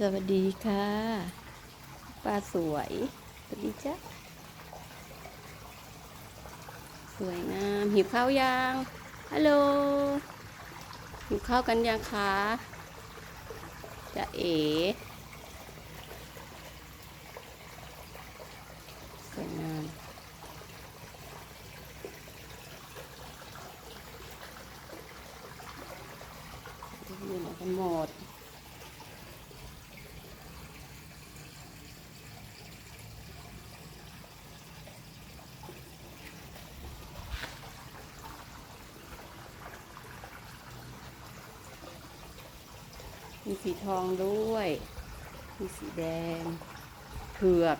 สวัสดีค่ะ ป้าสวย สวัสดีจ้ะ สวยงาม หิวข้าวยัง ฮัลโหล หิวข้าวกันยังคะจะเอ๋สวยงามอยู่ไหนกันหมด มีสีทองด้วย มีสีแดงเผือก